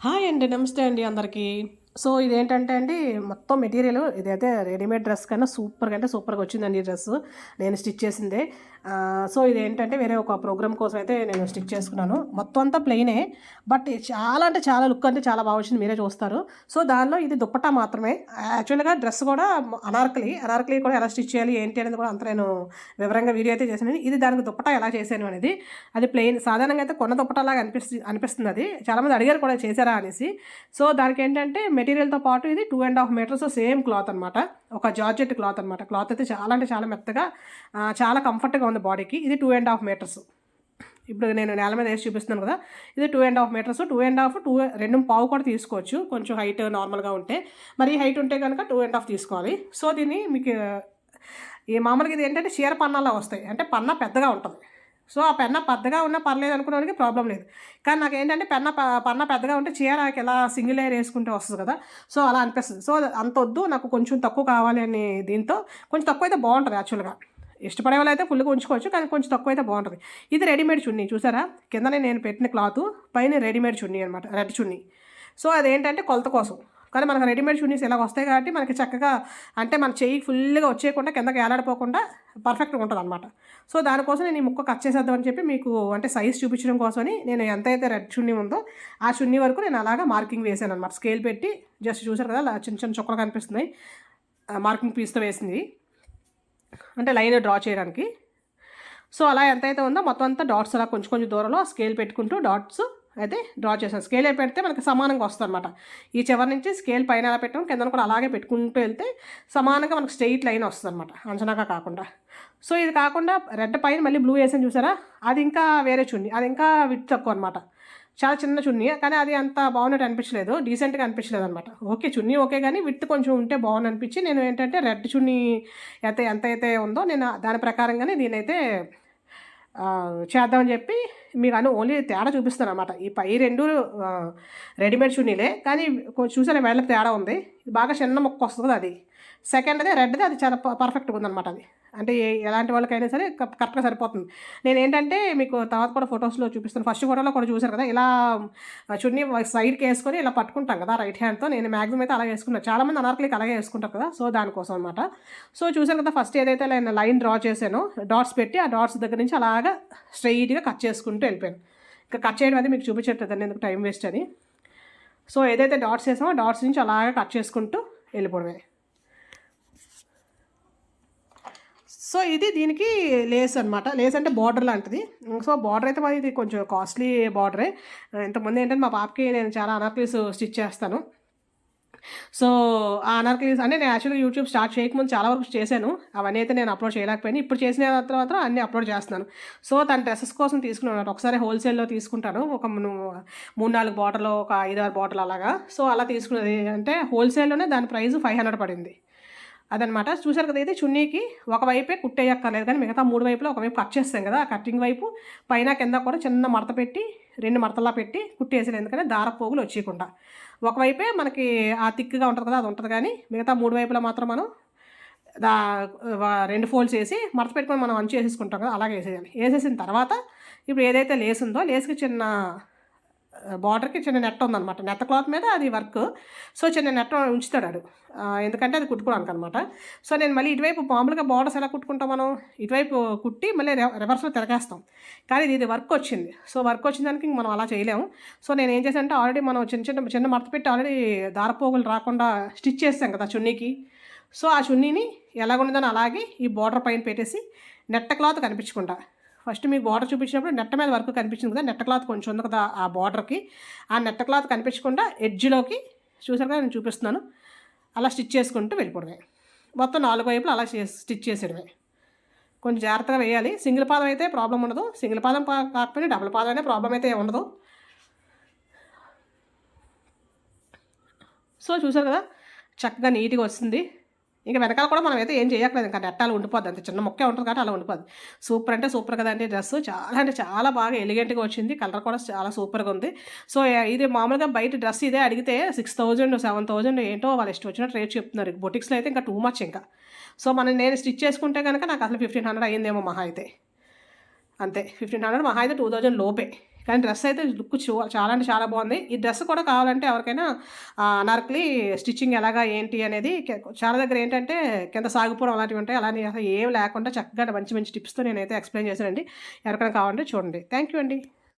Hi అండి నమస్తే అండి అందరికీ. సో ఇదేంటంటే అండి మొత్తం మెటీరియల్ ఇదైతే రెడీమేడ్ డ్రెస్ కన్నా సూపర్గా అంటే సూపర్గా వచ్చిందండి ఈ డ్రెస్. నేను స్టిచ్ చేసిందే. సో ఇదేంటంటే వేరే ఒక ప్రోగ్రామ్ కోసం అయితే నేను స్టిచ్ చేసుకున్నాను. మొత్తం అంతా ప్లెయినే. బట్ చాలా అంటే చాలా లుక్ అంటే చాలా బాగా వచ్చింది మీరే చూస్తారు. సో దానిలో ఇది దుప్పట్టా మాత్రమే. యాక్చువల్గా డ్రెస్ కూడా అనార్కలి. అనార్కలి కూడా ఎలా స్టిచ్ చేయాలి ఏంటి అనేది కూడా అంత నేను వివరంగా వీడియో అయితే చేశాను. ఇది దానికి దుప్పటా ఎలా చేశాను అనేది అది ప్లెయిన్. సాధారణంగా అయితే కొన్న దుప్పటాలాగా అనిపిస్తుంది అనిపిస్తుంది అది. చాలామంది అడిగారు కూడా చేశారా అనేసి. సో దానికి ఏంటంటే మెటీరియల్తో పాటు ఇది two and half metres same cloth అనమాట ఒక జార్జెట్ క్లాత్ అనమాట క్లాత్ అయితే చాలా అంటే చాలా మెత్తగా చాలా కంఫర్ట్గా ఉంది బాడీకి. ఇది టూ అండ్ హాఫ్ మీటర్స్ ఇప్పుడు నేను నేల మీద వేసి చూపిస్తున్నాను కదా ఇది two and half metres two and half two రెండు పావు కూడా తీసుకోవచ్చు. కొంచెం హైట్ నార్మల్గా ఉంటే. మరి హైట్ ఉంటే కనుక టూ అండ్ హాఫ్ తీసుకోవాలి. సో దీన్ని మీకు ఈ మామూలుగా ఇది ఏంటంటే చీర పన్నాలా వస్తాయి. అంటే పన్న పెద్దగా ఉంటుంది. సో ఆ పెన్న పెద్దగా ఉన్నా పర్లేదు అనుకునేవాడికి ప్రాబ్లం లేదు. కానీ నాకు ఏంటంటే పెన్న పన్న పెద్దగా ఉంటే చీర నాకు ఎలా సింగిల్ లేయర్ వేసుకుంటే వస్తుంది కదా. సో అలా అనిపిస్తుంది. సో అంత వద్దు నాకు కొంచెం తక్కువ కావాలి అని దీంతో కొంచెం తక్కువ అయితే బాగుంటుంది యాక్చువల్గా. ఇష్టపడే వాళ్ళు అయితే ఫుల్గా ఉంచుకోవచ్చు కానీ కొంచెం తక్కువ అయితే బాగుంటుంది. ఇది రెడీమేడ్ చున్నీ చూసారా? కిందనే నేను పెట్టిన క్లాత్ పైన రెడీమేడ్ చున్నీ అనమాట రెడ్ చున్నీ. సో అదేంటంటే కొలత కోసం. కానీ మనకు రెడీమేడ్ చున్నీస్ ఇలా వస్తాయి కాబట్టి మనకి చక్కగా అంటే మన చెయ్యి ఫుల్గా వచ్చేయకుండా కిందకి ఏలాడిపోకుండా పర్ఫెక్ట్గా ఉంటుంది అనమాట సో దానికోసం నేను ఈ ముక్క కట్ చేసేద్దామని చెప్పి మీకు అంటే సైజ్ చూపించడం కోసమని నేను ఎంతైతే రెడ్ చున్నీ ఉందో ఆ చున్నీ వరకు నేను అలాగా మార్కింగ్ వేసాను అనమాట స్కేల్ పెట్టి జస్ట్ చూసారు కదా అలా చిన్న చిన్న చుక్కలు కనిపిస్తున్నాయి. మార్కింగ్ పీస్తో వేసింది. అంటే లైన్ డ్రా చేయడానికి. సో అలా ఎంతైతే ఉందో మొత్తం అంతా డాట్స్ అలా కొంచెం కొంచెం దూరంలో స్కేల్ పెట్టుకుంటూ డాట్స్ అయితే డ్రా చేసాను స్కేల్ పెడితే మనకి సమానంగా వస్తుంది అనమాట ఈ చివరి నుంచి స్కేల్ పైన అలా పెట్టడం కింద కూడా అలాగే పెట్టుకుంటూ వెళ్తే సమానంగా మనకు స్ట్రెయిట్ లైన్ వస్తుంది అనమాట అంచనాగా కాకుండా. సో ఇది కాకుండా రెడ్ పైన మళ్ళీ బ్లూ వేసాను చూసారా? అది ఇంకా వేరే చున్నీ అది ఇంకా విత్ తక్కువ అనమాట చాలా చిన్న చున్నీ కానీ అది అంత బాగున్నట్టు అనిపించలేదు డీసెంట్గా అనిపించలేదు అనమాట ఓకే చున్నీ ఓకే కానీ విత్ కొంచెం ఉంటే బాగుంది అనిపించి నేను ఏంటంటే రెడ్ చున్నీ అయితే ఎంత అయితే ఉందో నేను దాని ప్రకారంగానే దీనైతే చేద్దామని చెప్పి మీకు అని ఓన్లీ తేడా చూపిస్తాను అనమాట ఈ పై రెండు రెడీమేడ్ చున్నీలే. కానీ కొంచెం చూసారా వేళ్ళకి తేడా ఉంది. బాగా చిన్న మొక్క వస్తుంది అది. సెకండ్ అదే రెడ్ది అది చాలా పర్ఫెక్ట్గా ఉందన్నమాట అది. అంటే ఎలాంటి వాళ్ళకైనా సరే క- కరెక్ట్గా సరిపోతుంది. నేను ఏంటంటే మీకు తర్వాత కూడా ఫొటోస్లో చూపిస్తాను. ఫస్ట్ ఫోటోలో కూడా చూసారు కదా ఇలా చున్నీ సైడ్కి వేసుకొని ఇలా పట్టుకుంటాం కదా రైట్ హ్యాండ్తో. నేను మ్యాక్సిమం అయితే అలా వేసుకున్నాను చాలామంది అనార్కలికి అలాగే వేసుకుంటారు కదా సో దానికోసం అనమాట సో చూసారు కదా ఫస్ట్ ఏదైతే నేను లైన్ డ్రా చేశానో డాట్స్ పెట్టి ఆ డాట్స్ దగ్గర నుంచి అలాగా స్ట్రైట్గా కట్ చేసుకుంటూ వెళ్ళిపోయాను. ఇంకా కట్ చేయడం అది మీకు చూపించట్లేదండి ఎందుకు టైం వేస్ట్ అని. సో ఏదైతే డాట్స్ వేసామో డాట్స్ నుంచి అలాగా కట్ చేసుకుంటూ వెళ్ళిపోవడమే. సో ఇది దీనికి లేస్ అనమాట లేస్ అంటే బార్డర్ లాంటిది. సో బార్డర్ అయితే మాది ఇది కొంచెం కాస్ట్లీ బార్డరే. ఇంతకుముందు ఏంటంటే మా పాపకి నేను చాలా అనార్కలీస్ స్టిచ్ చేస్తాను. సో ఆ అనార్కలీస్ అంటే నేను యాక్చువల్గా యూట్యూబ్ స్టార్ట్ చేయకముందు చాలా వరకు చేశాను. అవన్నీ అయితే నేను అప్లోడ్ చేయలేకపోయాను. ఇప్పుడు చేసిన తర్వాత అన్నీ అప్లోడ్ చేస్తున్నాను. సో తన డ్రెస్సెస్ కోసం తీసుకున్నాను ఒకసారి హోల్సేల్లో తీసుకుంటాను. ఒక మూడు నాలుగు బాటిల్ ఒక ఐదు ఆరు బాటిల్ అలాగా. సో అలా తీసుకున్నది అంటే హోల్సేల్లోనే దాని ప్రైస్ ఫైవ్ హండ్రెడ్ పడింది. అదనమాట. చూసారు కదా ఇది చున్నీకి ఒకవైపే కుట్టేయక్కర్లేదు కానీ మిగతా మూడు వైపులో ఒకవైపు కట్ చేస్తాం కదా ఆ కటింగ్ వైపు. పైన కింద కూడా చిన్న మడత పెట్టి రెండు మడతలా పెట్టి కుట్టేసాను ఎందుకంటే దార పోగులు వచ్చేయకుండా. ఒకవైపే మనకి ఆ తిక్కుగా ఉంటుంది కదా అది ఉంటుంది కానీ మిగతా మూడు వైపులా మాత్రం మనం దా రెండు ఫోల్డ్స్ వేసి మడత పెట్టుకొని మనం అంచు వేసేసుకుంటాం కదా అలాగే వేసేయాలి. వేసేసిన తర్వాత ఇప్పుడు ఏదైతే లేస్ ఉందో లేస్కి చిన్న బార్డర్కి చిన్న నెట్ ఉందన్నమాట. నెట్ క్లాత్ మీద అది వర్క్. సో చిన్న నెట్ ఉంచుతాడు ఆడు. ఎందుకంటే అది కుట్టుకోవడానికి అనమాట సో నేను మళ్ళీ ఇటువైపు మామూలుగా బార్డర్స్ ఎలా కుట్టుకుంటాం మనం? ఇటువైపు కుట్టి మళ్ళీ రివర్స్లో తిరగేస్తాం. కానీ ఇది వర్క్ వచ్చింది. సో వర్క్ వచ్చిన దానికి మనం అలా చేయలేము. సో నేను ఏం చేశానంటే ఆల్రెడీ మనం చిన్న చిన్న చిన్న మడత పెట్టి ఆల్రెడీ దారపోగులు రాకుండా స్టిచ్ చేస్తాం కదా చున్నీకి. సో ఆ చున్నీని ఎలాగుండదని అలాగే ఈ బార్డర్ పైన పెట్టేసి నెట్ట క్లాత్ కనిపించకుండా ఫస్ట్ మీకు బార్డర్ చూపించినప్పుడు నెట్ట మీద వర్క్ కనిపించింది కదా నెట్ట క్లాత్ కొంచెం ఉంది కదా ఆ బార్డర్కి ఆ నెట్ట క్లాత్ కనిపించకుండా ఎడ్జ్లోకి చూసారు కదా నేను చూపిస్తున్నాను. అలా స్టిచ్ చేసుకుంటూ వెళ్ళిపోవడమే. మొత్తం నాలుగు వైపులు అలా స్టిచ్ చేసేయడమే. కొంచెం జాగ్రత్తగా వేయాలి. సింగిల్ పాదం అయితే ప్రాబ్లం ఉండదు. సింగిల్ పాదం కాకపోయినా డబుల్ పాదం అయితే ప్రాబ్లం అయితే ఉండదు. సో చూసారు కదా చక్కగా నీట్గా వస్తుంది. ఇంకా వెనకాల కూడా మనం అయితే ఏం చేయట్లేదు ఇంకా నెట్టాలు ఉండిపోద్ది. అంత చిన్న మొక్కే ఉంటుంది కాబట్టి అలా ఉండిపోద్ది. సూపర్ అంటే సూపర్ కదండి డ్రెస్ చాలా అంటే చాలా బాగా ఎలిగెంట్గా వచ్చింది. కలర్ కూడా చాలా సూపర్గా ఉంది. సో ఇది మామూలుగా బయట డ్రెస్ ఇదే అడిగితే సిక్స్ థౌజండ్ సెవెన్ థౌజండ్ ఏంటో వాళ్ళు ఇష్టం వచ్చినట్టు రేట్ చెప్తున్నారు. బొటిక్స్లో అయితే ఇంకా టూ మచ్ ఇంకా. సో మనం నేను స్టిచ్ చేసుకుంటే కనుక నాకు అసలు ఫిఫ్టీన్ హండ్రెడ్ అయ్యిందేమో మహా అయితే. అంతే. ఫిఫ్టీన్ హండ్రెడ్ మహా అయితే టూ థౌజండ్ లోపే. కానీ డ్రెస్ అయితే లుక్ చాలా అంటే చాలా బాగుంది. ఈ డ్రెస్ కూడా కావాలంటే ఎవరికైనా ఆ, స్టిచ్చింగ్ ఎలాగా ఏంటి అనేది చాలా దగ్గర ఏంటంటే కింద సాగిపోవడం అలాంటివి ఉంటాయి. అలానే అసలు ఏం లేకుండా చక్కగా మంచి మంచి టిప్స్తో నేనైతే ఎక్స్ప్లెయిన్ చేశానండి. ఎవరికైనా కావాలంటే చూడండి. థ్యాంక్ యూ అండి.